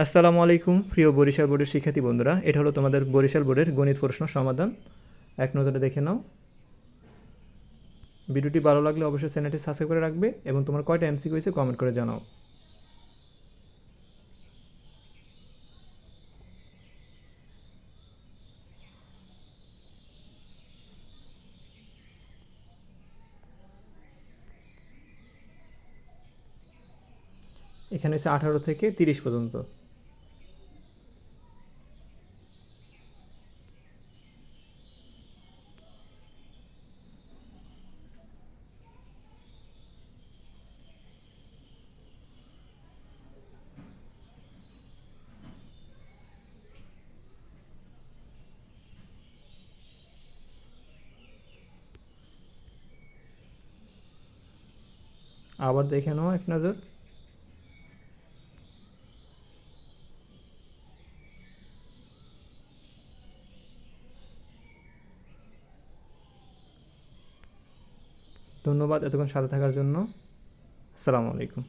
আসসালামু আলাইকুম, প্রিয় বরিশাল বোর্ডের শিক্ষার্থী বন্ধুরা। এটা হলো তোমাদের বরিশাল বোর্ডের গণিত প্রশ্ন সমাধান। এক নজরে দেখে নাও। ভিডিওটি ভালো লাগলে অবশ্যই চ্যানেলটি সাবস্ক্রাইব করে রাখবে এবং তোমার কয়টা এমসি হয়েছে কমেন্ট করে জানাও। এখানে হচ্ছে আঠারো থেকে তিরিশ পর্যন্ত। আবার দেখে নাও এক নজর। ধন্যবাদ এতক্ষণ সাথে থাকার জন্য। আসসালামু আলাইকুম।